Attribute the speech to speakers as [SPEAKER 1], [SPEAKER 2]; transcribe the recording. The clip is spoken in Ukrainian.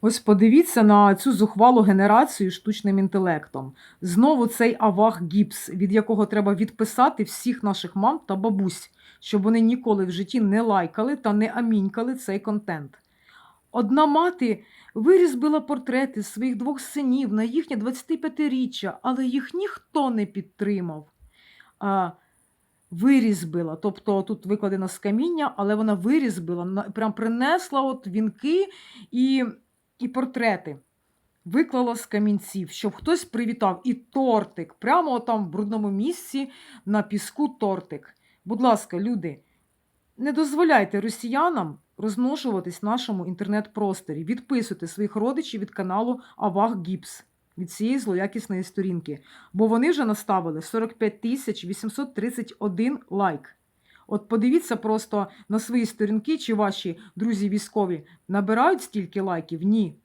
[SPEAKER 1] Ось подивіться на цю зухвалу генерацію штучним інтелектом. Знову цей авах гіпс, від якого треба відписати всіх наших мам та бабусь, щоб вони ніколи в житті не лайкали та не амінькали цей контент. Одна мати вирізбила портрети своїх двох синів на їхнє 25-річчя, але їх ніхто не підтримав. А, вирізбила, тобто тут викладено з каміння, але вона вирізбила, прям принесла от вінки і, і портрети. Виклала з камінців, щоб хтось привітав. І тортик, прямо там в брудному місці на піску тортик. Будь ласка, люди, не дозволяйте росіянам розношуватись в нашому інтернет-просторі. Відписуйте своїх родичів від каналу Авах Гіпс від цієї злоякісної сторінки, бо вони вже наставили 45 тисяч 831 лайк. От подивіться просто на свої сторінки, чи ваші друзі військові набирають стільки лайків? Ні.